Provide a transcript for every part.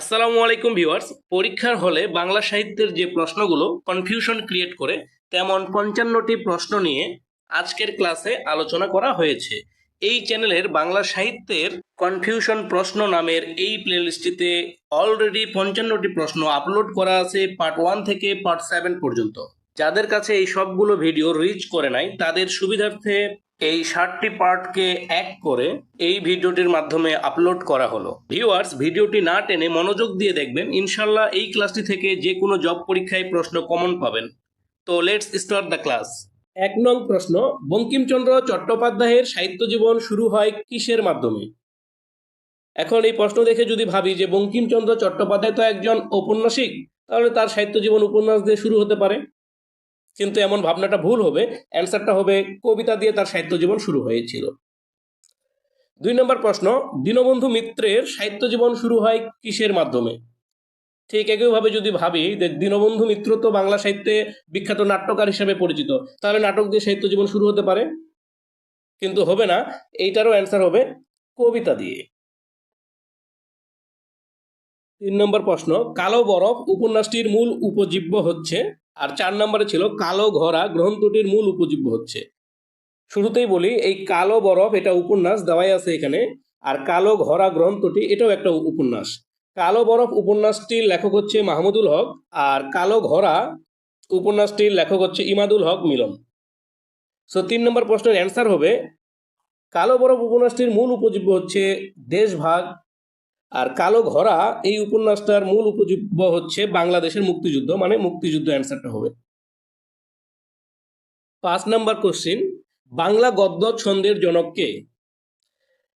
আসসালামু আলাইকুম ভিউয়ার্স। পরীক্ষার হলে বাংলা সাহিত্যের যে প্রশ্নগুলো কনফিউশন ক্রিয়েট করে, তেমন পঞ্চান্নটি প্রশ্ন নিয়ে আজকের ক্লাসে আলোচনা করা হয়েছে। এই চ্যানেলের বাংলা সাহিত্যের কনফিউশন প্রশ্ন নামের এই প্লেলিস্টটিতে অলরেডি পঞ্চান্নটি প্রশ্ন আপলোড করা আছে পার্ট ওয়ান থেকে পার্ট সেভেন পর্যন্ত। যাদের কাছে এই সবগুলো ভিডিও রিচ করে নাই, তাদের সুবিধার্থে এই ষাটটি পার্টকে এক করে এই ভিডিওটির মাধ্যমে আপলোড করা হলো। ভিউয়ার্স ভিডিওটি না টেনে মনোযোগ দিয়ে দেখবেন। ইনশাল্লাহ এই ক্লাসটি থেকে যে কোনো জব পরীক্ষায় প্রশ্ন কমন পাবেন। তো লেটস স্টার্ট দ্য ক্লাস এক নং প্রশ্ন, বঙ্কিমচন্দ্র চট্টোপাধ্যায়ের সাহিত্য জীবন শুরু হয় কিসের মাধ্যমে? এখন এই প্রশ্ন দেখে যদি ভাবি যে বঙ্কিমচন্দ্র চট্টোপাধ্যায় তো একজন ঔপন্যাসিক, তাহলে তার সাহিত্য জীবন উপন্যাস দিয়ে শুরু হতে পারে। কিন্তু এমন ভাবনাটা ভুল হবে অ্যান্সারটা হবে কবিতা দিয়ে তার সাহিত্য জীবন শুরু হয়েছিল। দুই নম্বর প্রশ্ন, দীনবন্ধু মিত্রের সাহিত্য জীবন শুরু হয় কিসের মাধ্যমে? ঠিক একইভাবে যদি ভাবি যে দীনবন্ধু মিত্র তো বাংলা সাহিত্যে বিখ্যাত নাট্যকার হিসেবে পরিচিত, তাহলে নাটক দিয়ে সাহিত্য জীবন শুরু হতে পারে। কিন্তু হবে না, এইটারও অ্যান্সার হবে কবিতা দিয়ে। তিন নম্বর প্রশ্ন, কালো বরফ উপন্যাসটির মূল উপজীব্য হচ্ছে, আর চার নম্বরে ছিল কালো ঘোড়া, গ্রন্থটির মূল উপজীব্য হচ্ছে। শুরুতেই বলি, এই কালো বরফ এটা উপন্যাস দেওয়াই আছে এখানে, আর কালো ঘোড়া, গ্রন্থটি এটাও একটা উপন্যাস। কালো বরফ উপন্যাসটির লেখক হচ্ছে মাহমুদুল হক, আর কালো ঘোড়া উপন্যাসটির লেখক হচ্ছে ইমাদুল হক মিলন। সো তিন নম্বর প্রশ্নের অ্যান্সার হবে, কালো বরফ উপন্যাসটির মূল উপজীব্য হচ্ছে দেশভাগ আর কালো ঘোড়া এই উপন্যাসটার মূল উপজীব্য হচ্ছে বাংলাদেশের মুক্তিযুদ্ধ মানে মুক্তিযুদ্ধ অ্যান্সারটা হবে। পাঁচ নাম্বার কোশ্চিন বাংলা গদ্য ছন্দের জনককে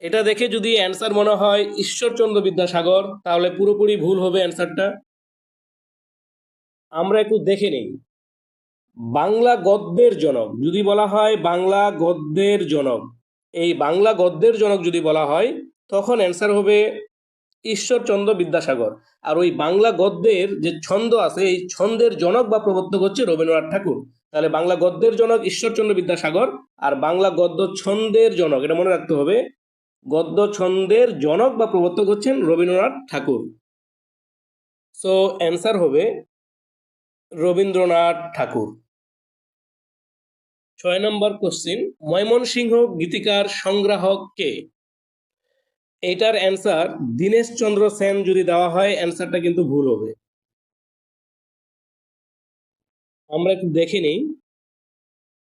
এটা দেখে যদি অ্যান্সার মনে হয় ঈশ্বরচন্দ্র বিদ্যাসাগর, তাহলে পুরোপুরি ভুল হবে অ্যান্সারটা। আমরা একটু দেখে নিই। বাংলা গদ্যের জনক, যদি বলা হয় বাংলা গদ্যের জনক, এই বাংলা গদ্যের জনক যদি বলা হয়, তখন অ্যান্সার হবে ঈশ্বরচন্দ্র বিদ্যাসাগর। আর ওই বাংলা গদ্যের যে ছন্দ আছে, এই ছন্দের জনক বা প্রবর্তক হচ্ছে রবীন্দ্রনাথ ঠাকুর। তাহলে বাংলা গদ্যের জনক ঈশ্বরচন্দ্র বিদ্যাসাগর আর বাংলা গদ্য ছন্দের জনক, এটা মনে রাখতে হবে, গদ্য ছন্দের জনক বা প্রবর্তক হচ্ছেন রবীন্দ্রনাথ ঠাকুর। সো অ্যান্সার হবে রবীন্দ্রনাথ ঠাকুর। ছয় নম্বর কোশ্চিন ময়মনসিংহ গীতিকার সংগ্রাহক কে? এটার অ্যান্সার দীনেশ চন্দ্র সেন যদি দেওয়া হয় অ্যান্সারটা কিন্তু ভুল হবে। আমরা একটু দেখে নিই।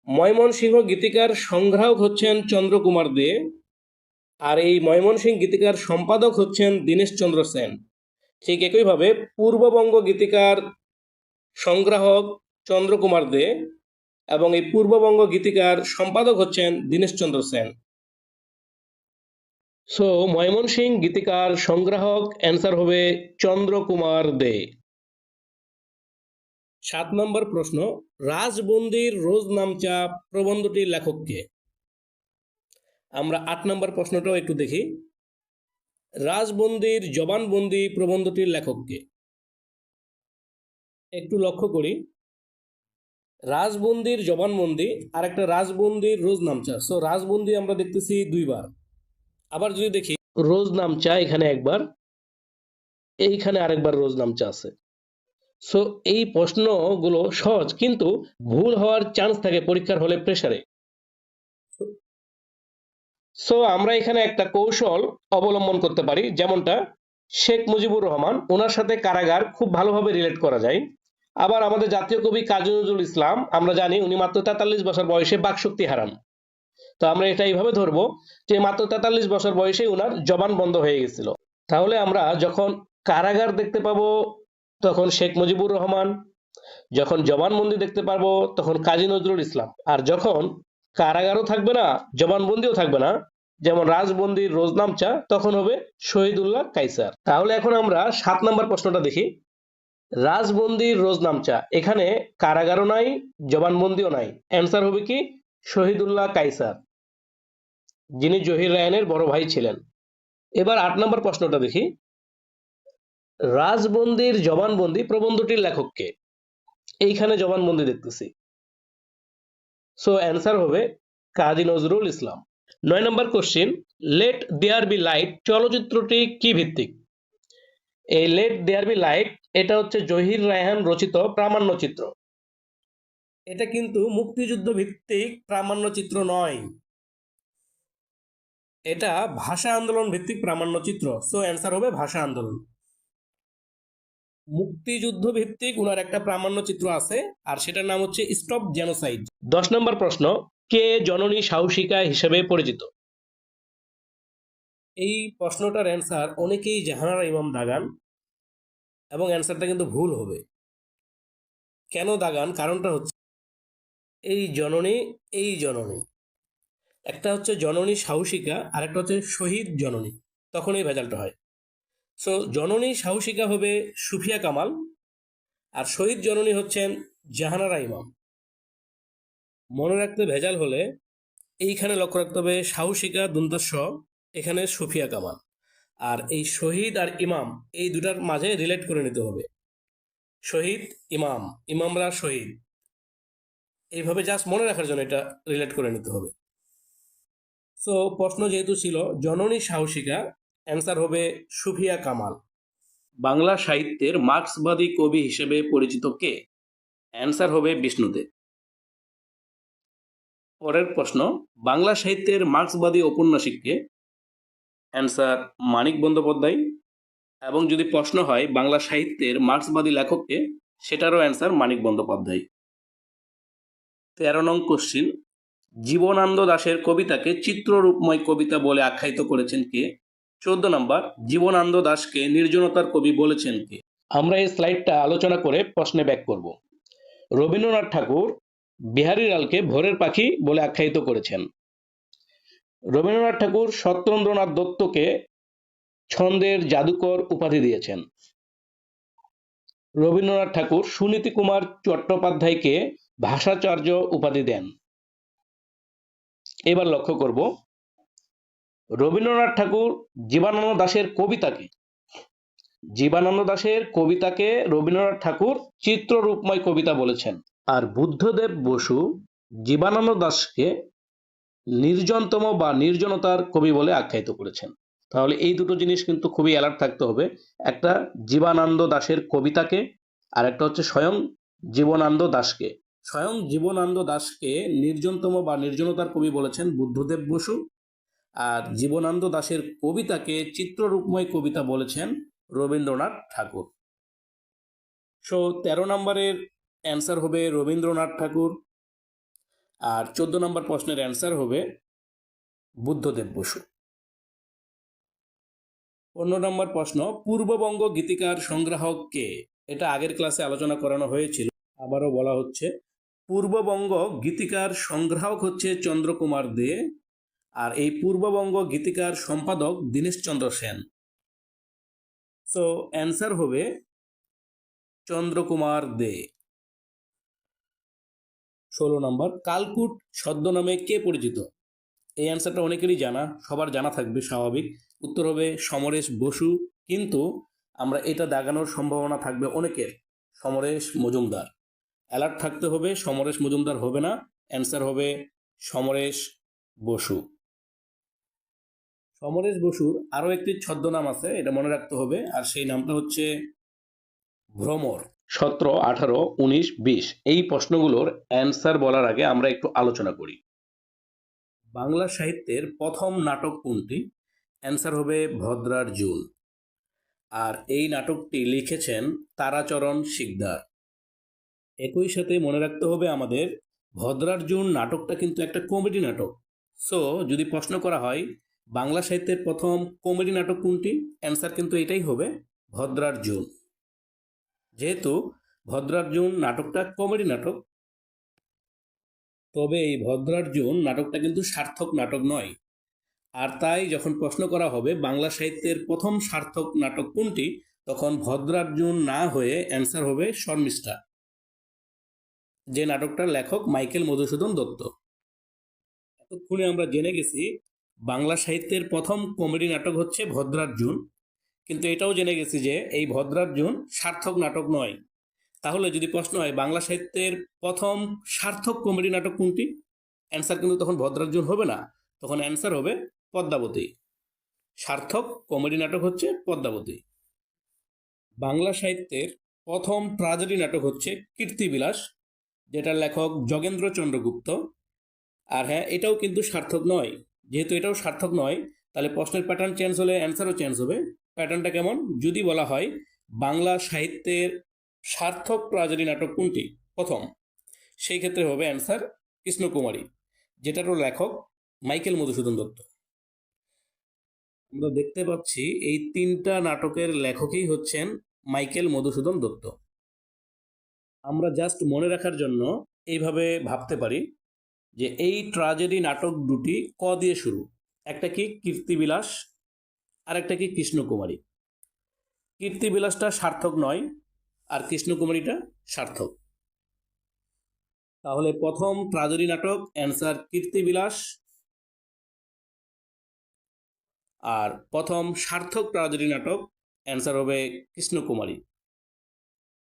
ময়মনসিংহ গীতিকার সংগ্রাহক হচ্ছেন চন্দ্রকুমার দে, আর এই ময়মনসিংহ গীতিকার সম্পাদক হচ্ছেন দীনেশ চন্দ্র সেন। ঠিক একইভাবে পূর্ববঙ্গ গীতিকার সংগ্রাহক চন্দ্রকুমার দে এবং এই পূর্ববঙ্গ গীতিকার সম্পাদক হচ্ছেন দীনেশ চন্দ্র সেন। সো ময়মনসিং গীতিকার সংগ্রাহক অ্যান্সার হবে চন্দ্রকুমার দে সাত নম্বর প্রশ্ন রাজবন্দির রোজ নামচা প্রবন্ধটির লেখককে আমরা আট নম্বর প্রশ্নটাও একটু দেখি রাজবন্দির জবানবন্দি প্রবন্ধটির লেখককে একটু লক্ষ্য করি রাজবন্দির জবানবন্দি আর একটা রাজবন্দির রোজ নামচা সো রাজবন্দি আমরা দেখতেছি দুইবার আবার যদি দেখি, রোজ নামচা এখানে একবার, এইখানে আরেকবার রোজ নামচা আছে। সো এই প্রশ্নগুলো সহজ, কিন্তু ভুল হওয়ার চান্স থাকে পরীক্ষার হলে প্রেসারে সো আমরা এখানে একটা কৌশল অবলম্বন করতে পারি, যেমনটা শেখ মুজিবুর রহমান ওনার সাথে কারাগার খুব ভালোভাবে রিলেট করা যায়। আবার আমাদের জাতীয় কবি কাজী নজরুল ইসলাম, আমরা জানি উনি মাত্র তেতাল্লিশ বছর বয়সে বাকশক্তি হারান। তো আমরা এটা এইভাবে ধরবো যে মাত্র তেতাল্লিশ বছর বয়সে উনার জবান বন্ধ হয়ে গেছিল। তাহলে আমরা যখন কারাগার দেখতে পাবো, তখন শেখ মুজিবুর রহমান, যখন জবানবন্দি দেখতে পারব তখন কাজী নজরুল ইসলাম। আর যখন কারাগারও থাকবে না, জবানবন্দিও থাকবে না, যেমন রাজবন্দির রোজনামচা তখন হবে শহীদুল্লাহ কাইসার। তাহলে এখন আমরা সাত নম্বর প্রশ্নটা দেখি। রাজবন্দির রোজনামচা এখানে কারাগারও নাই, জবানবন্দিও নাই। অ্যান্সার হবে কি? শহীদুল্লাহ কাইসার। যিনি জহির রায়ানের বড় ভাই ছিলেন। এবার আট নম্বর প্রশ্নটা দেখি। রাজবন্দির জবানবন্দি প্রবন্ধটির লেখককে এইখানে জবানবন্দি দেখতেছি। সো অ্যান্সার হবে কাজী নজরুল ইসলাম। নয় নম্বর question let there be light চলচ্চিত্রটি কি ভিত্তিক? এই লেট দেয়ার বি লাইট এটা হচ্ছে জহির রায়হান রচিত প্রামাণ্য চিত্র। এটা কিন্তু মুক্তিযুদ্ধ ভিত্তিক প্রামাণ্য চিত্র নয়। এটা ভাষা আন্দোলন ভিত্তিক প্রামাণ্য চিত্র। সো অ্যান্সার হবে ভাষা আন্দোলন। মুক্তিযুদ্ধ ভিত্তিক উনার একটা প্রামাণ্য চিত্র আছে আর সেটার নাম হচ্ছে স্টপ জেনোসাইড। দশ নম্বর প্রশ্ন কে জননী সাহসিকা হিসেবে পরিচিত? এই প্রশ্নটার অ্যান্সার অনেকেই জাহানারা ইমাম দাগান এবং অ্যান্সারটা কিন্তু ভুল হবে। কেন দাগান? কারণটা হচ্ছে এই জননী এই জননী। একটা হচ্ছে জননী সাহসিকা আর একটা হচ্ছে শহীদ জননী। তখন এই ভেজালটা হয়। সো জননী সাহসিকা হবে সুফিয়া কামাল আর শহীদ জননী হচ্ছেন জাহানারা ইমাম। মনে রাখতে ভেজাল হলে এইখানে লক্ষ্য রাখতে হবে, সাহসিকা দুন্দস্ব এখানে সুফিয়া কামাল। আর এই শহীদ আর ইমাম, এই দুটার মাঝে রিলেট করে নিতে হবে। শহীদ, ইমাম, ইমামরা শহীদ। এইভাবে জাস্ট মনে রাখার জন্য এটা রিলেট করে নিতে হবে। সো প্রশ্ন যেহেতু ছিল, জননী সাহসিকা অ্যান্সার হবে সুফিয়া কামাল। বাংলা সাহিত্যের মার্ক্সবাদী কবি হিসেবে পরিচিত কে? অ্যান্সার হবে বিষ্ণুদেব। পরের প্রশ্ন, বাংলা সাহিত্যের মার্ক্সবাদী ঔপন্যাসিক কে? অ্যান্সার মানিক বন্দ্যোপাধ্যায়। এবং যদি প্রশ্ন হয়, বাংলা সাহিত্যের মার্ক্সবাদী লেখককে সেটারও অ্যান্সার মানিক বন্দ্যোপাধ্যায়। তেরো নং কোশ্চিন জীবনানন্দ দাশের কবিতাকে চিত্ররূপময় কবিতা বলে আখ্যায়িত করেছেন কে? চোদ্দ নম্বর, জীবনানন্দ দাশকে নির্জনতার কবি বলেছেন কে? আমরা এই স্লাইডটা আলোচনা করে প্রশ্নে ব্যাক করব। রবীন্দ্রনাথ ঠাকুর বিহারীলালকে ভোরের পাখি বলে আখ্যায়িত করেছেন। রবীন্দ্রনাথ ঠাকুর সত্যেন্দ্রনাথ দত্তকে ছন্দের জাদুকর উপাধি দিয়েছেন। রবীন্দ্রনাথ ঠাকুর সুনীতি কুমার চট্টোপাধ্যায়কে ভাষাচার্য উপাধি দেন। এবার লক্ষ্য করব। রবীন্দ্রনাথ ঠাকুর জীবানন্দ দাশের কবিতাকে। জীবানন্দ দাশের কবিতাকে রবীন্দ্রনাথ ঠাকুর চিত্ররূপময় কবিতা বলেছেন। আর বুদ্ধদেব বসু জীবানন্দ দাসকে নির্জনতম বা নির্জনতার কবি বলে আখ্যায়িত করেছেন। তাহলে এই দুটো জিনিস কিন্তু খুবই অ্যালার্ট থাকতে হবে। একটা জীবানন্দ দাশের কবিতাকে আর একটা হচ্ছে স্বয়ং জীবনানন্দ দাসকে স্বয়ং জীবনানন্দ দাসকে নির্জনতম বা নির্জনতার কবি বলেছেন বুদ্ধদেব বসু। আর জীবনানন্দ দাশের কবিতাকে চিত্ররূপময় কবিতা বলেছেন রবীন্দ্রনাথ ঠাকুর। সো তেরো নম্বরের অ্যান্সার হবে রবীন্দ্রনাথ ঠাকুর। আর চোদ্দ নম্বর প্রশ্নের অ্যান্সার হবে বুদ্ধদেব বসু। পনেরো নম্বর প্রশ্ন, পূর্ববঙ্গ গীতিকার সংগ্রাহক কে? এটা আগের ক্লাসে আলোচনা করানো হয়েছিল। আবারও বলা হচ্ছে পূর্ববঙ্গ গীতিকার সংগ্রাহক হচ্ছে চন্দ্রকুমার দে আর এই পূর্ববঙ্গ গীতিকার সম্পাদক দীনেশচন্দ্র সেন। সো অ্যান্সার হবে চন্দ্রকুমার দে। ষোলো নম্বর, কালকুট ছদ্মনামে কে পরিচিত? এই অ্যান্সারটা অনেকেরই জানা, সবার জানা থাকবে স্বাভাবিক। উত্তর হবে সমরেশ বসু, কিন্তু আমরা এটা দাগানোর সম্ভাবনা থাকবে অনেকের, সমরেশ মজুমদার। অ্যালার্ট থাকতে হবে, সমরেশ মজুমদার হবে না অ্যান্সার হবে সমরেশ বসু। সমরেশ বসুর আরও একটি ছদ্মনাম আছে, এটা মনে রাখতে হবে, আর সেই নামটা হচ্ছে ভ্রমর। সতেরো, আঠারো, উনিশ, বিশ, এই প্রশ্নগুলোর অ্যান্সার বলার আগে আমরা একটু আলোচনা করি। বাংলা সাহিত্যের প্রথম নাটক কোনটি? অ্যান্সার হবে ভদ্রার জুন আর এই নাটকটি লিখেছেন তারাচরণ শিকদার। একই সাথে মনে রাখতে হবে আমাদের ভদ্রার্জুন নাটকটা কিন্তু একটা কমেডি নাটক। সো যদি প্রশ্ন করা হয়, বাংলা সাহিত্যের প্রথম কমেডি নাটক কোনটি? অ্যান্সার কিন্তু এটাই হবে ভদ্রার্জুন যেহেতু ভদ্রার্জুন নাটকটা কমেডি নাটক, তবে এই ভদ্রার্জুন নাটকটা কিন্তু সার্থক নাটক নয়। আর তাই যখন প্রশ্ন করা হবে, বাংলা সাহিত্যের প্রথম সার্থক নাটক কোনটি? তখন ভদ্রার্জুন না হয়ে অ্যান্সার হবে শর্মিষ্ঠা। যে নাটকটার লেখক মাইকেল মধুসূদন দত্ত। এতক্ষণে আমরা জেনে গেছি, বাংলা সাহিত্যের প্রথম কমেডি নাটক হচ্ছে ভদ্রার্জুন। কিন্তু এটাও জেনে গেছি যে, এই ভদ্রার্জুন সার্থক নাটক নয়। তাহলে যদি প্রশ্ন হয়, বাংলা সাহিত্যের প্রথম সার্থক কমেডি নাটক কোনটি? অ্যান্সার কিন্তু তখন ভদ্রার্জুন হবে না। তখন অ্যান্সার হবে পদ্মাবতী। সার্থক কমেডি নাটক হচ্ছে পদ্মাবতী। বাংলা সাহিত্যের প্রথম ট্রাজেডি নাটক হচ্ছে কীর্তিবিলাস। যেটার লেখক যোগেন্দ্র চন্দ্রগুপ্ত। আর হ্যাঁ এটাও কিন্তু সার্থক নয়। যেহেতু এটাও সার্থক নয়, তাহলে প্রশ্নের প্যাটার্ন চেঞ্জ হলে অ্যান্সারও চেঞ্জ হবে। প্যাটার্নটা কেমন? যদি বলা হয়, বাংলা সাহিত্যের সার্থক ট্রাজেডি নাটক কোনটি? প্রথম, সেই ক্ষেত্রে হবে অ্যান্সার কৃষ্ণকুমারী যেটারও লেখক মাইকেল মধুসূদন দত্ত। আমরা দেখতে পাচ্ছি, এই তিনটা নাটকের লেখকই হচ্ছেন মাইকেল মধুসূদন দত্ত। আমরা জাস্ট মনে রাখার জন্য এইভাবে ভাবতে পারি যে এই ট্রাজেডি নাটক দুটি ক দিয়ে শুরু? একটা কি কীর্তিবিলাস আর একটা কি কৃষ্ণকুমারী? কীর্তিবিলাসটা সার্থক নয় আর কৃষ্ণকুমারীটা সার্থক। তাহলে প্রথম ট্রাজেডি নাটক অ্যান্সার কীর্তিবিলাস। আর প্রথম সার্থক ট্রাজেডি নাটক অ্যান্সার হবে কৃষ্ণকুমারী।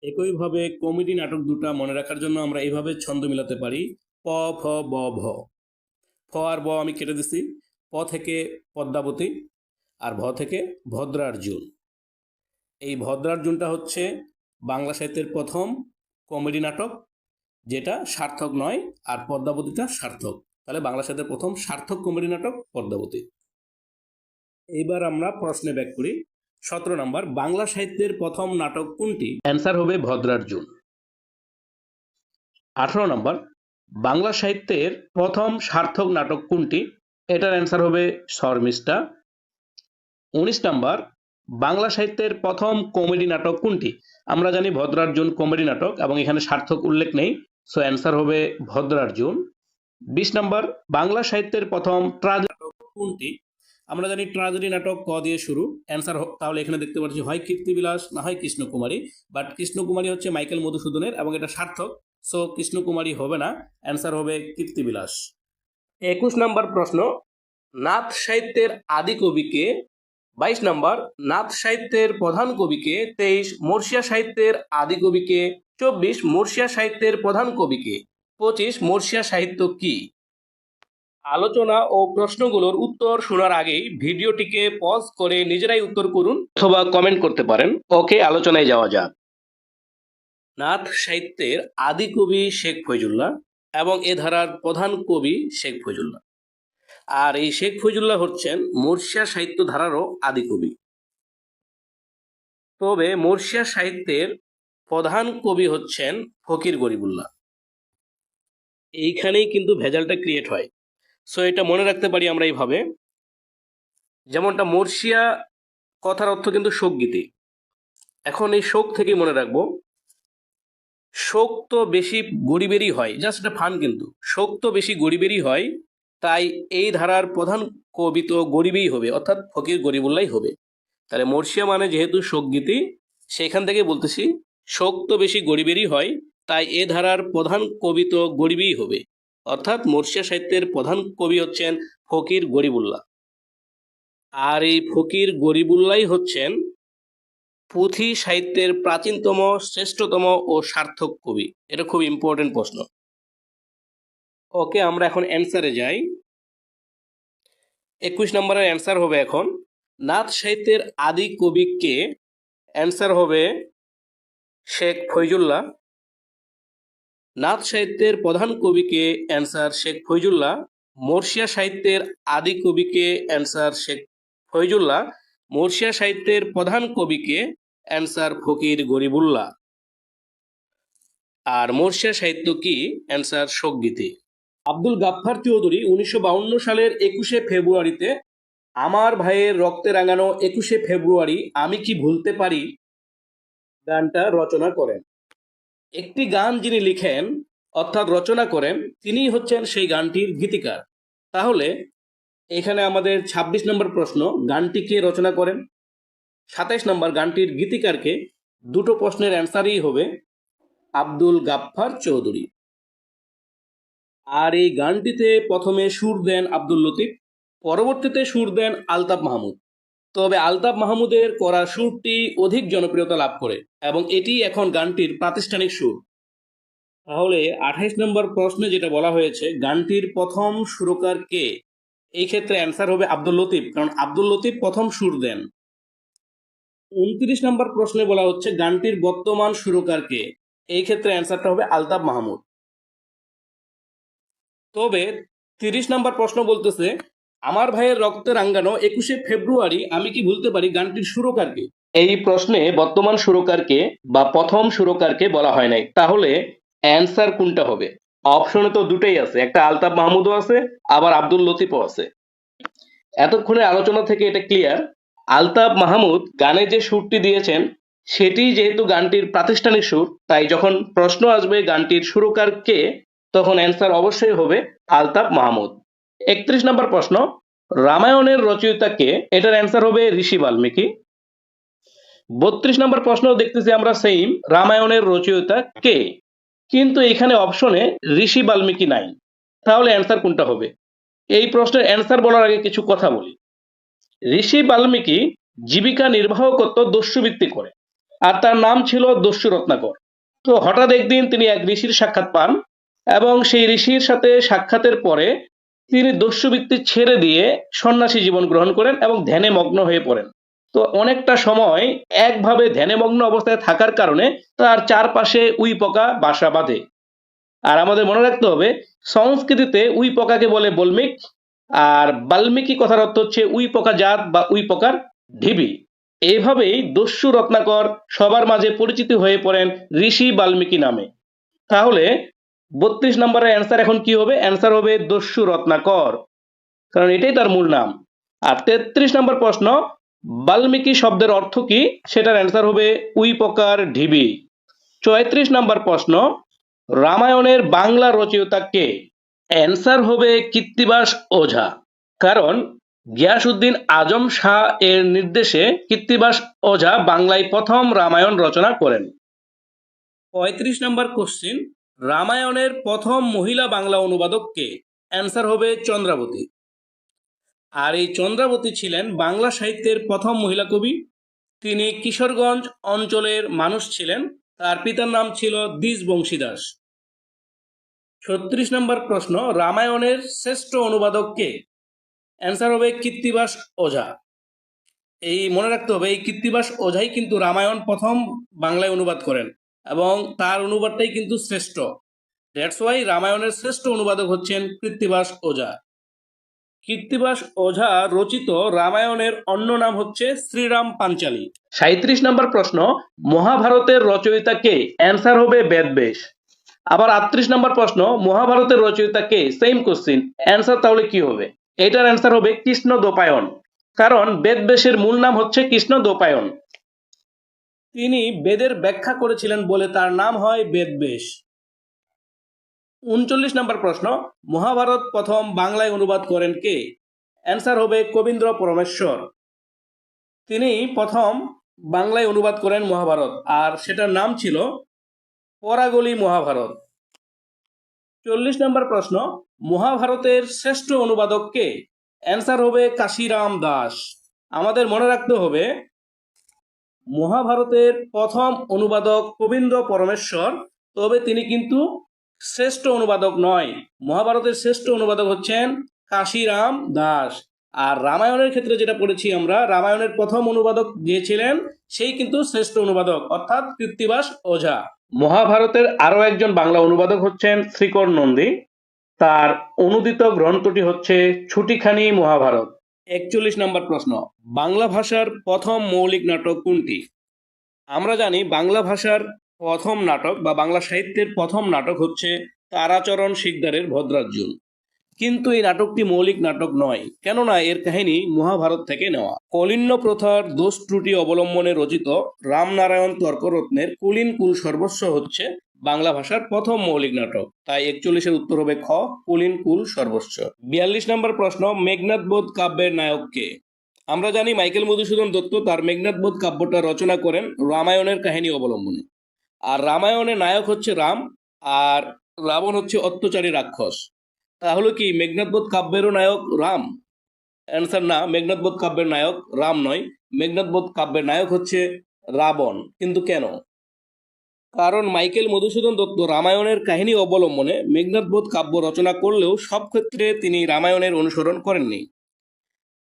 একইভাবে কমেডি নাটক দুটা মনে রাখার জন্য আমরা এইভাবে ছন্দ মিলাতে পারি। প, ফ, ব, ভ। ফ আর ব আমি কেটে দিছি। প থেকে পদ্মাবতী আর ভ থেকে ভদ্রার্জুন। এই ভদ্রার্জুনটা হচ্ছে বাংলা সাহিত্যের প্রথম কমেডি নাটক, যেটা সার্থক নয় আর পদ্মাবতীটা সার্থক। তাহলে বাংলা সাহিত্যের প্রথম সার্থক কমেডি নাটক, পদ্মাবতী। এইবার আমরা প্রশ্নে ব্যাক করি। সতেরো নম্বর বাংলা সাহিত্যের প্রথম নাটক কোনটি? অ্যান্সার হবে ভদ্রার্জুন আঠারো নম্বর বাংলা সাহিত্যের প্রথম সার্থক নাটক কোনটি? এটার অ্যান্সার হবে শর্মিষ্ঠা উনিশ নম্বর বাংলা সাহিত্যের প্রথম কমেডি নাটক কোনটি? আমরা জানি ভদ্রার্জুন কমেডি নাটক এবং এখানে সার্থক উল্লেখ নেই সো অ্যান্সার হবে ভদ্রার্জুন বিশ নম্বর বাংলা সাহিত্যের প্রথম ট্রাজ নাটক কোনটি? আমরা জানি ট্রাজেডি নাটক ক দিয়ে শুরু। অ্যান্সার তাহলে এখানে দেখতে পাচ্ছি, হয় কীর্তিবিলাস না হয় কৃষ্ণকুমারী। বাট কৃষ্ণকুমারী হচ্ছে মাইকেল মধুসূদনের এবং এটা সার্থক। সো কৃষ্ণকুমারী হবে না অ্যান্সার হবে কীর্তিবিলাস। একুশ নম্বর প্রশ্ন, নাথ সাহিত্যের আদি কবিকে, বাইশ নম্বর, নাথ সাহিত্যের প্রধান কবিকে, তেইশ মর্ষিয়া সাহিত্যের আদি কবিকে, চব্বিশ মর্ষিয়া সাহিত্যের প্রধান কবিকে, পঁচিশ মর্ষিয়া সাহিত্য কি? আলোচনা ও প্রশ্নগুলোর উত্তর শোনার আগেই ভিডিওটিকে পজ করে নিজেরাই উত্তর করুন অথবা কমেন্ট করতে পারেন। ওকে আলোচনায় যাওয়া যাক। নাথ সাহিত্যের আদি কবি শেখ ফৈজুল্লাহ এবং এ ধারার প্রধান কবি শেখ ফৈজুল্লাহ আর এই শেখ ফৈজুল্লাহ হচ্ছেন মর্ষিয়া সাহিত্য ধারারও আদি কবি। তবে মর্ষিয়া সাহিত্যের প্রধান কবি হচ্ছেন ফকির গরিবুল্লাহ। এইখানেই কিন্তু ভেজালটা ক্রিয়েট হয়। সো এটা মনে রাখতে পারি আমরা এইভাবে। যেমনটা মর্ষিয়া কথার অর্থ কিন্তু শোকগীতি এখন এই শোক থেকে মনে রাখব শোক তো বেশি গরিবেরই হয় জাস্ট এটা ফান কিন্তু। শোক তো বেশি গরিবেরই হয়, তাই এই ধারার প্রধান কবি তো গরিবই হবে, অর্থাৎ ফকির গরিবুল্লাই হবে। তাহলে মর্ষিয়া মানে যেহেতু শোকগীতি সেখান থেকে বলতেছি শোক তো বেশি গরিবেরই হয়, তাই এ ধারার প্রধান কবি তো গরিবই হবে। অর্থাৎ মর্ষিয়া সাহিত্যের প্রধান কবি হচ্ছেন ফকির গরিবুল্লাহ। আর এই ফকির গরিবুল্লাই হচ্ছেন পুঁথি সাহিত্যের প্রাচীনতম, শ্রেষ্ঠতম ও সার্থক কবি। এটা খুব ইম্পর্টেন্ট প্রশ্ন। ওকে, আমরা এখন অ্যান্সারে যাই। একুশ নম্বরের অ্যান্সার হবে এখন। নাথ সাহিত্যের আদি কবি কে? অ্যান্সার হবে শেখ ফৈজুল্লাহ। নাথ সাহিত্যের প্রধান কবিকে অ্যান্সার শেখ ফৈজুল্লাহ মর্ষিয়া সাহিত্যের আদি কবিকে অ্যান্সার শেখ ফৈজুল্লাহ মর্ষিয়া সাহিত্যের প্রধান কবিকে অ্যান্সার ফকির গরিবুল্লাহ। আর মর্ষিয়া সাহিত্য কি? অ্যান্সার শোকগীতি আব্দুল গাফফার চৌধুরী উনিশশো সালের একুশে ফেব্রুয়ারিতে, আমার ভাইয়ের রক্তে রাঙানো একুশে ফেব্রুয়ারি আমি কি ভুলতে পারি? গানটা রচনা করেন। একটি গান যিনি লিখেন, অর্থাৎ রচনা করেন তিনি হচ্ছেন সেই গানটির গীতিকার। তাহলে, এখানে আমাদের ২৬ নম্বর প্রশ্ন, গানটি কে রচনা করেন? সাতাইশ নম্বর গানটির গীতিকারকে দুটো প্রশ্নের অ্যান্সারই হবে আব্দুল গাফফার চৌধুরী। আর এই গানটিতে প্রথমে সুর দেন আব্দুল লতিফ, পরবর্তীতে সুর দেন আলতাফ মাহমুদ। তবে আলতাফ মাহমুদের করা সুরটি অধিক জনপ্রিয়তা লাভ করে এবং এটি এখন গানটির প্রাতিষ্ঠানিক সুর। তাহলে আঠাইশ নম্বর প্রশ্নে যেটা বলা হয়েছে, গানটির প্রথম সুরকার কে? এই ক্ষেত্রে অ্যান্সার হবে আব্দুল লতিফ, কারণ আব্দুল লতিফ প্রথম সুর দেন। উনত্রিশ নম্বর প্রশ্নে বলা হচ্ছে, গানটির বর্তমান সুরকার কে? এই ক্ষেত্রে অ্যান্সারটা হবে আলতাফ মাহমুদ। তবে তিরিশ নম্বর প্রশ্ন বলতেছে আমার ভাইয়ের রক্তে রাঙ্গানো একুশে ফেব্রুয়ারি আমি কি ভুলতে পারি গানটির সুরকারকে? এই প্রশ্নে বর্তমান সুরকারকে বা প্রথম সুরকারকে বলা হয় নাই। তাহলে অ্যান্সার কোনটা হবে? অপশনে তো দুটোই আছে, একটা আলতাফ মাহমুদও আছে, আবার আব্দুল লতিফও আছে। এতক্ষণে আলোচনা থেকে এটা ক্লিয়ার আলতাফ মাহমুদ গানে যে সুরটি দিয়েছেন, সেটি যেহেতু গানটির প্রাতিষ্ঠানিক সুর, তাই যখন প্রশ্ন আসবে গানটির সুরকার কে তখন অ্যান্সার অবশ্যই হবে আলতাফ মাহমুদ। একত্রিশ নম্বর প্রশ্ন, রামায়ণের রচয়িতা কে? এটার অ্যান্সার হবে ঋষি বাল্মীকি। বত্রিশ নম্বর প্রশ্ন দেখতেছি আমরা সেম রামায়ণের রচয়িতা কে? কিন্তু এখানে অপশনে ঋষি বাল্মীকি নাই। তাহলে অ্যান্সার কোনটা হবে? এই প্রশ্নের অ্যান্সার বলার আগে কিছু কথা বলি। ঋষি বাল্মীকি জীবিকা নির্বাহ করত দস্যুবৃত্তি করে, আর তার নাম ছিল দস্যু রত্নাকর তো হঠাৎ একদিন তিনি এক ঋষির সাক্ষাৎ পান, এবং সেই ঋষির সাথে সাক্ষাতের পরে তিনি দস্যুবৃত্তি ছেড়ে দিয়ে সন্ন্যাসী জীবন গ্রহণ করেন এবং ধ্যানে মগ্ন হয়ে পড়েন। তো অনেকটা সময় একভাবে ধ্যানে মগ্ন অবস্থায় থাকার কারণে তার চারপাশে উই পোকা বাসা বাঁধে। আর আমাদের মনে রাখতে হবে, সংস্কৃতিতে উই পোকাকে বলে বলমিক, আর বাল্মীকি কথার অর্থ হচ্ছে উই পোকা জাত বা উই পোকার ঢিবি। এইভাবেই দস্যু রত্নাকর সবার মাঝে পরিচিত হয়ে পড়েন ঋষি বাল্মীকি নামে। তাহলে বত্রিশ নম্বরের অ্যান্সার এখন কি হবে? অ্যান্সার হবে দস্যু রত্নাকর। কারণ এটাই তার মূল নাম। আর তেত্রিশ নম্বর প্রশ্ন, বাল্মীকি শব্দের অর্থ কি? সেটার অ্যান্সার হবে উই পোকার ঢিবি। চৌত্রিশ নম্বর প্রশ্ন, রামায়ণের বাংলা রচয়িতা কে? অ্যান্সার হবে কৃত্তিবাস ওঝা। কারণ গিয়াসউদ্দিন আজম শাহ এর নির্দেশে কৃত্তিবাস ওঝা বাংলায় প্রথম রামায়ণ রচনা করেন। পঁয়ত্রিশ নম্বর কোশ্চিন রামায়ণের প্রথম মহিলা বাংলা অনুবাদককে অ্যান্সার হবে চন্দ্রাবতী। আর এই চন্দ্রাবতী ছিলেন বাংলা সাহিত্যের প্রথম মহিলা কবি। তিনি কিশোরগঞ্জ অঞ্চলের মানুষ ছিলেন। তার পিতার নাম ছিল দ্বিজ বংশীদাস। ছত্রিশ নম্বর প্রশ্ন, রামায়ণের শ্রেষ্ঠ অনুবাদক কে অ্যান্সার হবে কৃত্তিবাস ওঝা। এই মনে রাখতে হবে, এই কৃত্তিবাস ওঝাই কিন্তু রামায়ণ প্রথম বাংলায় অনুবাদ করেন। এবং তার অনুবাদটাই কিন্তু শ্রেষ্ঠ। দ্যাটস ওয়াই রামায়ণের শ্রেষ্ঠ অনুবাদক হচ্ছেন কৃত্তিবাস ওঝা। কৃত্তিবাস ওঝা রচিত রামায়ণের অন্য নাম হচ্ছে শ্রীরাম পাঞ্চালী। সাঁত্রিশ নম্বর প্রশ্ন, মহাভারতের রচয়িতা কে? অ্যান্সার হবে বেদবেশ। আবার আটত্রিশ নম্বর প্রশ্ন, মহাভারতের রচয়িতা কে? সেম কোশ্চিন অ্যান্সার তাহলে কি হবে? এটার অ্যান্সার হবে কৃষ্ণ দোপায়ন। কারণ বেদবেশের মূল নাম হচ্ছে কৃষ্ণ দোপায়ন। তিনি বেদের ব্যাখ্যা করেছিলেন বলে তার নাম হয় বেদবেশ। উনচল্লিশ নম্বর প্রশ্ন, মহাভারত প্রথম বাংলায় অনুবাদ করেন কে? অ্যান্সার হবে কবীন্দ্র পরমেশ্বর। তিনি প্রথম বাংলায় অনুবাদ করেন মহাভারত, আর সেটার নাম ছিল পরাগলি মহাভারত। চল্লিশ নম্বর প্রশ্ন, মহাভারতের শ্রেষ্ঠ অনুবাদক কে? অ্যান্সার হবে কাশিরাম দাস। আমাদের মনে রাখতে হবে মহাভারতের প্রথম অনুবাদক কবীন্দ্র পরমেশ্বর, তবে তিনি কিন্তু শ্রেষ্ঠ অনুবাদক নয়। মহাভারতের শ্রেষ্ঠ অনুবাদক হচ্ছেন কাশিরাম দাস। আর রামায়ণের ক্ষেত্রে যেটা পড়েছি আমরা, রামায়ণের প্রথম অনুবাদক যে ছিলেন, সেই কিন্তু শ্রেষ্ঠ অনুবাদক, অর্থাৎ কৃত্তিবাস ওঝা। মহাভারতের আরও একজন বাংলা অনুবাদক হচ্ছেন শ্রীকর নন্দী। তার অনুদিত গ্রন্থটি হচ্ছে ছুটিখানি মহাভারত। একচল্লিশ নম্বর প্রশ্ন, বাংলা ভাষার প্রথম মৌলিক নাটক কোনটি? আমরা জানি বাংলা ভাষার প্রথম নাটক বা বাংলা সাহিত্যের প্রথম নাটক হচ্ছে তারাচরণ শিকদারের ভদ্রার্জুন। কিন্তু এই নাটকটি মৌলিক নাটক নয়, কেননা এর কাহিনী মহাভারত থেকে নেওয়া। কলিন্য প্রথার দোষ ত্রুটি অবলম্বনে রচিত রামনারায়ণ তর্করত্নের কুলিন কুল সর্বস্ব হচ্ছে বাংলা ভাষার প্রথম মৌলিক নাটক। তাই একচল্লিশের উত্তর হবে খ, কুলিন কুল সর্বোচ্চ বিয়াল্লিশ নম্বর প্রশ্ন মেঘনাথ বোধ কাব্যের নায়ককে আমরা জানি মাইকেল মধুসূদন দত্ত তার মেঘনাথ বোধ কাব্যটা রচনা করেন রামায়ণের কাহিনী অবলম্বনে। আর রামায়ণের নায়ক হচ্ছে রাম, আর রাবণ হচ্ছে অত্যাচারী রাক্ষস। তাহলে কি মেঘনাথবোধ কাব্যেরও নায়ক রাম? অ্যান্সার না মেঘনাথবোধ কাব্যের নায়ক রাম নয়। মেঘনাথবোধ কাব্যের নায়ক হচ্ছে রাবণ। কিন্তু কেন? কারণ মাইকেল মধুসূদন দত্ত রামায়ণের কাহিনী অবলম্বনে মেঘনাথবোধ কাব্য রচনা করলেও সব ক্ষেত্রে তিনি রামায়ণের অনুসরণ করেননি।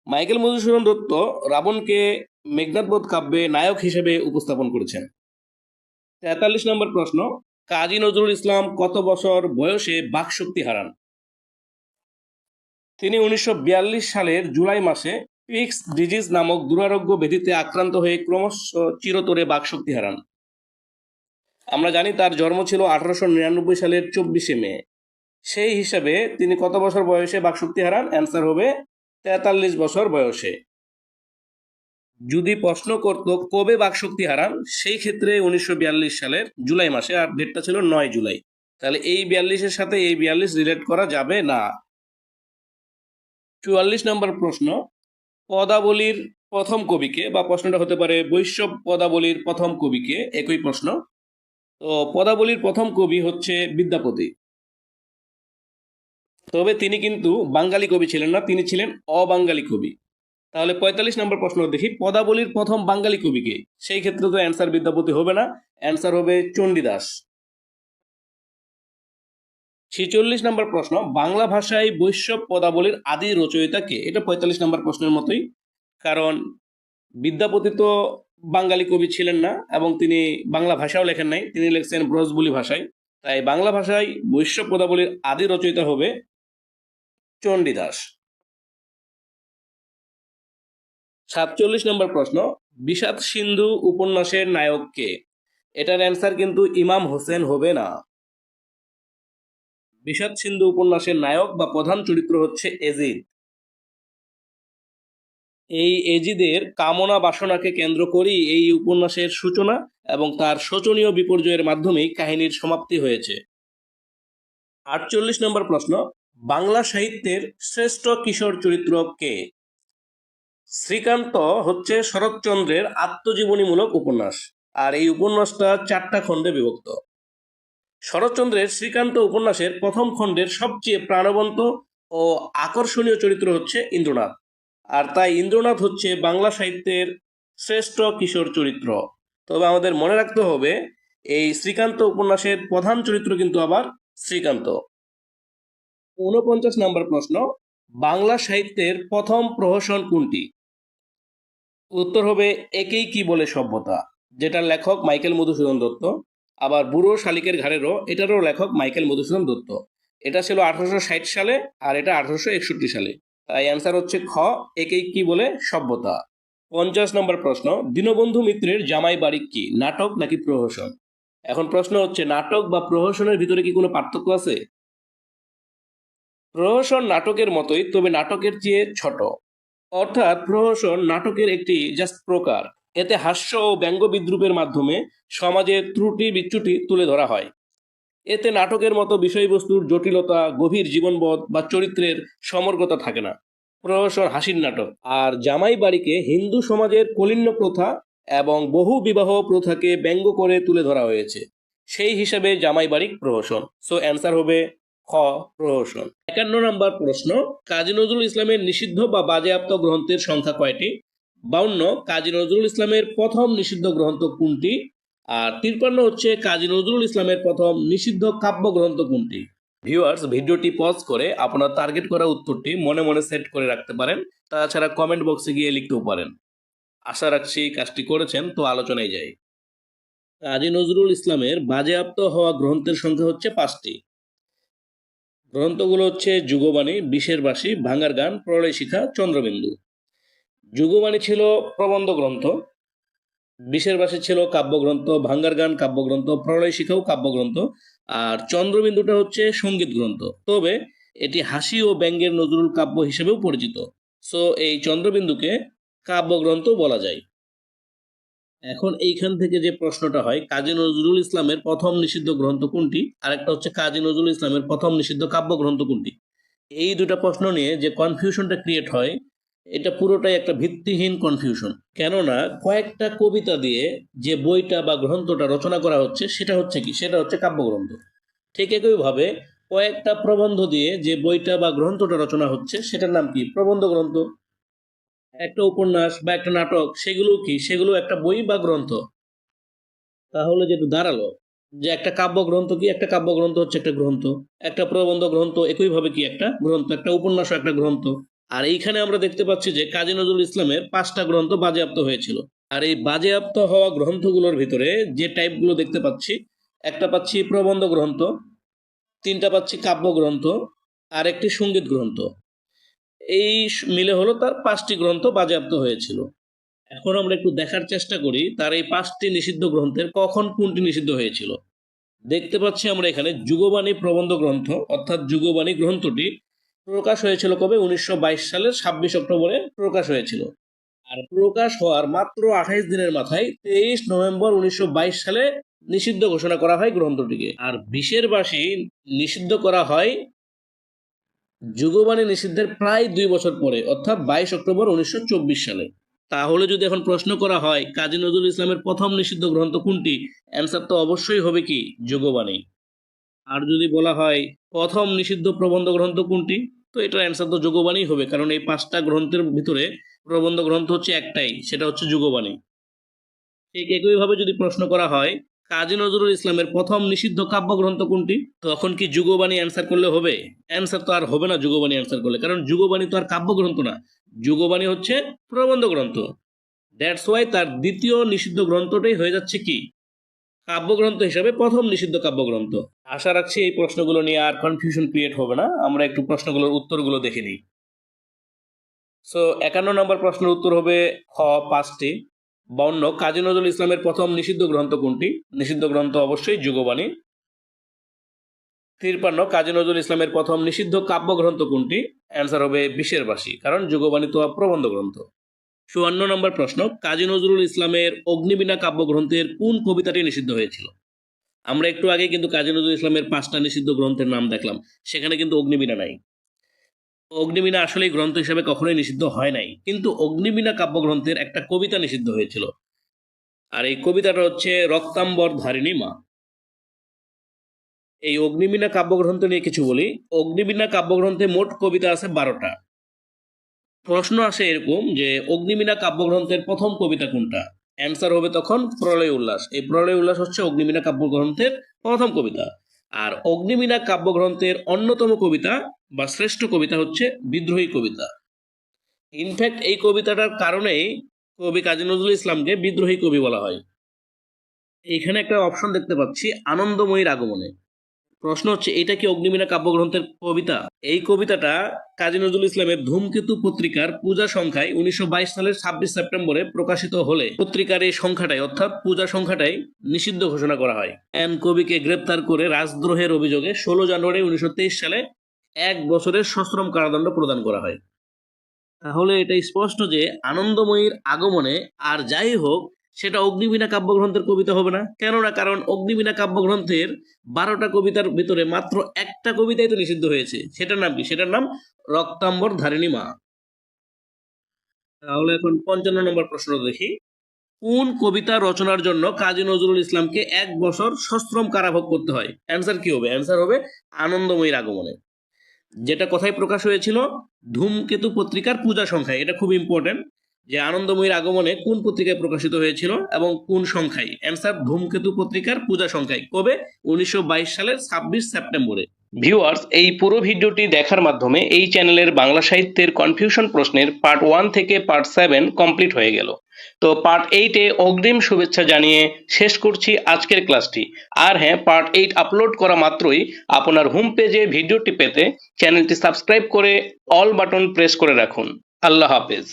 মাইকেল মধুসূদন দত্ত রাবণকে মেঘনাথবোধ কাব্যে নায়ক হিসেবে উপস্থাপন করেছেন। তেতাল্লিশ নম্বর প্রশ্ন, কাজী নজরুল ইসলাম কত বছর বয়সে বাকশক্তি হারান? তিনি উনিশশো বিয়াল্লিশ সালের জুলাই মাসে পিক্স ডিজিজ নামক দুরারোগ্য ব্যাধিতে আক্রান্ত হয়ে ক্রমশ চিরতরে বাকশক্তি হারান। আমরা জানি তার জন্ম ছিল আঠারোশো নিরানব্বই সালের চব্বিশে মে। সেই হিসাবে তিনি কত বছর বয়সে বাকশক্তি হারান? অ্যান্সার হবে তেতাল্লিশ বছর বয়সে। যদি প্রশ্ন করত কবে বাকশক্তি হারান, সেই ক্ষেত্রে উনিশশো বিয়াল্লিশ সালের জুলাই মাসে, আর ডেটটা ছিল নয় জুলাই। তাহলে এই বিয়াল্লিশের সাথে এই বিয়াল্লিশ রিলেট করা যাবে না? চুয়াল্লিশ নম্বর প্রশ্ন, পদাবলীর প্রথম কবিকে, বা প্রশ্নটা হতে পারে বৈষ্ণব পদাবলীর প্রথম কবিকে, একই প্রশ্ন। তো পদাবলীর প্রথম কবি হচ্ছে বিদ্যাপতি। তবে তিনি কিন্তু বাঙালি কবি ছিলেন না, তিনি ছিলেন অবাঙ্গালি কবি। তাহলে পঁয়তাল্লিশ নম্বর প্রশ্ন দেখি, পদাবলীর প্রথম বাঙালি কবিকে সেই ক্ষেত্রে তো অ্যান্সার বিদ্যাপতি হবে না অ্যান্সার হবে চণ্ডীদাস। ছেচল্লিশ নম্বর প্রশ্ন, বাংলা ভাষায় বৈষ্ণব পদাবলীর আদি রচয়িতা কে? এটা পঁয়তাল্লিশ নম্বর প্রশ্নের মতোই, কারণ বিদ্যাপতি তো বাঙালি কবি ছিলেন না এবং তিনি বাংলা ভাষাও লেখেন নাই। তিনি লিখছেন ব্রজবুলি ভাষায়। তাই বাংলা ভাষায় বৈশ্য পদাবলীর আদি রচয়িতা হবে চণ্ডীদাস সাতচল্লিশ নম্বর প্রশ্ন, বিষাদ সিন্ধু উপন্যাসের নায়ক কে? এটার অ্যান্সার কিন্তু ইমাম হোসেন হবে না। বিষাদ সিন্ধু উপন্যাসের নায়ক বা প্রধান চরিত্র হচ্ছে এজিদ। এই এজিদের কামনা বাসনাকে কেন্দ্র করেই এই উপন্যাসের সূচনা এবং তার শোচনীয় বিপর্যয়ের মাধ্যমেই কাহিনীর সমাপ্তি হয়েছে। আটচল্লিশ নম্বর প্রশ্ন, বাংলা সাহিত্যের শ্রেষ্ঠ কিশোর চরিত্র কে? শ্রীকান্ত হচ্ছে শরৎচন্দ্রের আত্মজীবনীমূলক উপন্যাস আর এই উপন্যাসটা চারটা খণ্ডে বিভক্ত। শরৎচন্দ্রের শ্রীকান্ত উপন্যাসের প্রথম খণ্ডের সবচেয়ে প্রাণবন্ত ও আকর্ষণীয় চরিত্র হচ্ছে ইন্দ্রনাথ। আর তাই ইন্দ্রনাথ হচ্ছে বাংলা সাহিত্যের শ্রেষ্ঠ কিশোর চরিত্র। তবে আমাদের মনে রাখতে হবে, এই শ্রীকান্ত উপন্যাসের প্রধান চরিত্র কিন্তু আবার শ্রীকান্ত। ঊনপঞ্চাশ নম্বর প্রশ্ন, বাংলা সাহিত্যের প্রথম প্রহসন কোনটি? উত্তর হবে, একেই কি বলে সভ্যতা যেটার লেখক মাইকেল মধুসূদন দত্ত, আবার বুড়ো শালিকের ঘাড়েরও এটারও লেখক মাইকেল মধুসূদন দত্ত। এটা ছিল আঠারোশো ষাট সালে আর এটা আঠারোশো একষট্টি সালে। তাই অ্যান্সার হচ্ছে খ, একেই কি বলে? সভ্যতা। পঞ্চাশ নম্বর প্রশ্ন, দীনবন্ধু মিত্রের জামাই বাড়ি কি? নাটক নাকি প্রহসন? এখন প্রশ্ন হচ্ছে, নাটক বা প্রহসনের ভিতরে কি কোনো পার্থক্য আছে? প্রহসন নাটকের মতোই, তবে নাটকের চেয়ে ছোট। অর্থাৎ প্রহসন নাটকের একটি জাস্ট প্রকার। এতে হাস্য ও ব্যঙ্গ বিদ্রুপের মাধ্যমে সমাজের ত্রুটি বিচ্যুতি তুলে ধরা হয়। এতে নাটকের মতো বিষয়বস্তুর জটিলতা, গভীর জীবনবোধ বা চরিত্রের সমগ্রতা থাকে না। প্রহসন হাসির নাটক। আর জামাই বাড়িকে হিন্দু সমাজের কলিন্য প্রথা এবং বহু বিবাহ প্রথাকে ব্যঙ্গ করে তুলে ধরা হয়েছে। সেই হিসাবে জামাই বাড়ি প্রহসন। সো অ্যান্সার হবে খ, প্রহসন। একান্ন নম্বর প্রশ্ন, কাজী নজরুল ইসলামের নিষিদ্ধ বা বাজেয়াপ্ত গ্রন্থের সংখ্যা কয়টি? বাউন্ন, কাজী নজরুল ইসলামের প্রথম নিষিদ্ধ গ্রন্থ কোনটি? আর তিরপান্ন হচ্ছে কাজী নজরুল ইসলামের প্রথম নিষিদ্ধ কাব্যগ্রন্থ কোনটি? ভিউয়ার্স ভিডিওটি পজ করে আপনার টার্গেট করা উত্তরটি মনে মনে সেট করে রাখতে পারেন। তাছাড়া কমেন্ট বক্সে গিয়ে লিখতেও পারেন। আশা রাখছি কাজটি করেছেন, তো আলোচনায় যাই। কাজী নজরুল ইসলামের বাজেয়াপ্ত হওয়া গ্রন্থের সংখ্যা হচ্ছে পাঁচটি। গ্রন্থগুলো হচ্ছে যুগবাণী, বিশের বাসী ভাঙার গান, প্রলয় শিখা, চন্দ্রবিন্দু। যুগবাণী ছিল প্রবন্ধ গ্রন্থ। বিশের বাসী ছিল কাব্যগ্রন্থ, ভাঙ্গার গান, কাব্যগ্রন্থ, প্রলয় শিখাও কাব্যগ্রন্থ, আর চন্দ্রবিন্দুটা হচ্ছে সংগীত গ্রন্থ। তবে এটি হাসি ও ব্যঙ্গের নজরুল কাব্য হিসেবেও পরিচিত। সো এই চন্দ্রবিন্দুকে কাব্যগ্রন্থ বলা যায়। এখন এইখান থেকে যে প্রশ্নটা হয়, কাজী নজরুল ইসলামের প্রথম নিষিদ্ধ গ্রন্থ কোনটি? আরেকটা হচ্ছে কাজী নজরুল ইসলামের প্রথম নিষিদ্ধ কাব্যগ্রন্থ কোনটি? এই দুটা প্রশ্ন নিয়ে যে কনফিউশনটা ক্রিয়েট হয় এটা পুরোটাই একটা ভিত্তিহীন কনফিউশন কেননা কয়েকটা কবিতা দিয়ে যে বইটা বা গ্রন্থটা রচনা করা হচ্ছে, সেটা হচ্ছে কি? সেটা হচ্ছে কাব্যগ্রন্থ। ঠিক একইভাবে কয়েকটা প্রবন্ধ দিয়ে যে বইটা বা গ্রন্থটা রচনা হচ্ছে, সেটার নাম কি? প্রবন্ধ গ্রন্থ। একটা উপন্যাস বা একটা নাটক সেগুলো কি? সেগুলো একটা বই বা গ্রন্থ? তাহলে যেটা দাঁড়াল, যে একটা কাব্যগ্রন্থ কি? একটা কাব্যগ্রন্থ হচ্ছে একটা গ্রন্থ। একটা প্রবন্ধ গ্রন্থ একইভাবে কি? একটা গ্রন্থ। একটা উপন্যাস একটা গ্রন্থ। আর এইখানে আমরা দেখতে পাচ্ছি যে কাজী নজরুল ইসলামের পাঁচটা গ্রন্থ বাজেয়াপ্ত হয়েছিল। আর এই বাজেয়াপ্ত হওয়া গ্রন্থগুলোর ভিতরে যে টাইপগুলো দেখতে পাচ্ছি, একটা পাচ্ছি প্রবন্ধ গ্রন্থ, তিনটা পাচ্ছি কাব্য গ্রন্থ, আর একটি সংগীত গ্রন্থ। এই মিলে হলো তার পাঁচটি গ্রন্থ বাজেয়াপ্ত হয়েছিল। এখন আমরা একটু দেখার চেষ্টা করি তার এই পাঁচটি নিষিদ্ধ গ্রন্থের কখন কোনটি নিষিদ্ধ হয়েছিল। দেখতে পাচ্ছি আমরা এখানে যুগবাণী প্রবন্ধ গ্রন্থ, অর্থাৎ যুগবাণী গ্রন্থটি প্রকাশ হয়েছিল কবে? উনিশশো সালের ছাব্বিশ অক্টোবরে প্রকাশ হয়েছিল। আর প্রকাশ হওয়ার মাত্র আঠাইশ দিনের মাথায় তেইশ নভেম্বর উনিশশো বাইশ সালে নিষিদ্ধ ঘোষণা করা হয় গ্রন্থটিকে। আর বিশের বাসী নিষিদ্ধ করা হয় যুগবাণী নিষিদ্ধের প্রায় দুই বছর পরে, অর্থাৎ বাইশ অক্টোবর উনিশশো চব্বিশ সালে। তাহলে যদি এখন প্রশ্ন করা হয়, কাজী নজরুল ইসলামের প্রথম নিষিদ্ধ গ্রন্থ কোনটি? অ্যান্সার তো অবশ্যই হবে কি? যুগবাণী। আর যদি বলা হয় প্রথম নিষিদ্ধ প্রবন্ধ গ্রন্থ কোনটি? তো এটার অ্যান্সার তো যুগবাণী হবে, কারণ এই পাঁচটা গ্রন্থের ভিতরে প্রবন্ধ গ্রন্থ হচ্ছে একটাই, সেটা হচ্ছে যুগবাণী। ঠিক একইভাবে যদি প্রশ্ন করা হয়, কাজী নজরুল ইসলামের প্রথম নিষিদ্ধ কাব্যগ্রন্থ কোনটি? তখন কি যুগবাণী অ্যান্সার করলে হবে? অ্যান্সার তো আর হবে না যুগবাণী অ্যান্সার করলে, কারণ যুগবাণী তো আর কাব্যগ্রন্থ না। যুগবাণী হচ্ছে প্রবন্ধ গ্রন্থ। দ্যাটস ওয়াই তার দ্বিতীয় নিষিদ্ধ গ্রন্থটাই হয়ে যাচ্ছে কি? কাব্যগ্রন্থ হিসাবে প্রথম নিষিদ্ধ কাব্যগ্রন্থ। আশা রাখছি এই প্রশ্নগুলো নিয়ে আর কনফিউশন ক্রিয়েট হবে না। আমরা একটু প্রশ্নগুলোর উত্তরগুলো দেখে নিই। সো একান্ন নম্বর প্রশ্নের উত্তর হবে খ পাঁচটি। বর্ণ, কাজী নজরুল ইসলামের প্রথম নিষিদ্ধ গ্রন্থ কোনটি? নিষিদ্ধ গ্রন্থ অবশ্যই যুগবাণী। তিরপান্ন, কাজী নজরুল ইসলামের প্রথম নিষিদ্ধ কাব্যগ্রন্থ কোনটি? অ্যান্সার হবে বিশের বাসী কারণ যুগবাণী তো প্রবন্ধ গ্রন্থ। চুয়ান্ন নম্বর প্রশ্ন, কাজী নজরুল ইসলামের অগ্নিবীণা কাব্যগ্রন্থের কোন কবিতাটি নিষিদ্ধ হয়েছিল? আমরা একটু আগে কিন্তু কাজী নজরুল ইসলামের পাঁচটা নিষিদ্ধ গ্রন্থের নাম দেখলাম, সেখানে কিন্তু অগ্নিবীণা নাই। অগ্নিবীণা আসলে গ্রন্থ হিসাবে কখনোই নিষিদ্ধ হয় নাই, কিন্তু অগ্নিবীণা কাব্যগ্রন্থের একটা কবিতা নিষিদ্ধ হয়েছিল। আর এই কবিতাটা হচ্ছে রক্তাম্বর ধারিণী মা। এই অগ্নিবীণা কাব্যগ্রন্থ নিয়ে কিছু বলি, অগ্নিবীণা কাব্যগ্রন্থে মোট কবিতা আছে বারোটা। প্রশ্ন আসে এরকম যে অগ্নিবীণা কাব্যগ্রন্থের প্রথম কবিতা কোনটা? অ্যান্সার হবে তখন প্রলয় উল্লাস। এই প্রলয় উল্লাস হচ্ছে অগ্নিবীণা কাব্যগ্রন্থের প্রথম কবিতা। আর অগ্নিবীণা কাব্যগ্রন্থের অন্যতম কবিতা বা শ্রেষ্ঠ কবিতা হচ্ছে বিদ্রোহী কবিতা। ইনফ্যাক্ট এই কবিতাটার কারণেই কবি কাজী নজরুল ইসলামকে বিদ্রোহী কবি বলা হয়। এখানে একটা অপশন দেখতে পাচ্ছি, আনন্দময়ীর আগমনে। প্রশ্ন হচ্ছে, এটা কি অগ্নিবীণা কাব্যগ্রন্থের কবিতা? এই কবিতাটা কাজী নজরুল ইসলামের ধূমকেতু পত্রিকার পূজা সংখ্যায় উনিশশো বাইশ সালের ছাব্বিশ সেপ্টেম্বরে প্রকাশিত হলে পত্রিকার এই সংখ্যাটাই, অর্থাৎ পূজা সংখ্যাটাই নিষিদ্ধ ঘোষণা করা হয়। এন কবিকে গ্রেপ্তার করে রাজদ্রোহের অভিযোগে ষোলো জানুয়ারি উনিশশো তেইশ সালে এক বছরের সশ্রম কারাদণ্ড প্রদান করা হয়। তাহলে এটা স্পষ্ট যে, আনন্দময়ীর আগমনে আর যাই হোক সেটা অগ্নিবীণা কাব্যগ্রন্থের কবিতা হবে না। কেননা কারণ অগ্নিবীণা কাব্যগ্রন্থের বারোটা কবিতার ভিতরে মাত্র একটা কবিতাই তো নিষিদ্ধ হয়েছে। সেটার নাম কি? সেটার নাম রক্তাম্বর ধারিণী মা। তাহলে এখন পঞ্চান্ন নম্বর প্রশ্ন দেখি। কোন কবিতা রচনার জন্য কাজী নজরুল ইসলামকে এক বছর সশ্রম কারাভোগ করতে হয়? অ্যান্সার কি হবে? অ্যান্সার হবে আনন্দময়ীর আগমনে। যেটা কথায় প্রকাশ হয়েছিল, ধূমকেতু পত্রিকার পূজা সংখ্যায়। এটা খুব ইম্পর্টেন্ট যে আনন্দময়ীর আগমনে কোন পত্রিকায় প্রকাশিত হয়েছিল এবং কোন সংখ্যায়? অ্যান্সার ধূমকেতু পত্রিকার পূজা সংখ্যায়। কবে? উনিশশো বাইশ সালের ছাব্বিশ সেপ্টেম্বরে। ভিউয়ার্স এই পুরো ভিডিওটি দেখার মাধ্যমে এই চ্যানেলের বাংলা সাহিত্যের কনফিউশন প্রশ্নের পার্ট ওয়ান থেকে পার্ট সেভেন কমপ্লিট হয়ে গেল। তো পার্ট এইটে অগ্রিম শুভেচ্ছা জানিয়ে শেষ করছি আজকের ক্লাসটি আর হ্যাঁ পার্ট এইট আপলোড করা মাত্রই আপনার হোম পেজে ভিডিওটি পেতে চ্যানেলটি সাবস্ক্রাইব করে অল বাটন প্রেস করে রাখুন। আল্লাহ হাফেজ।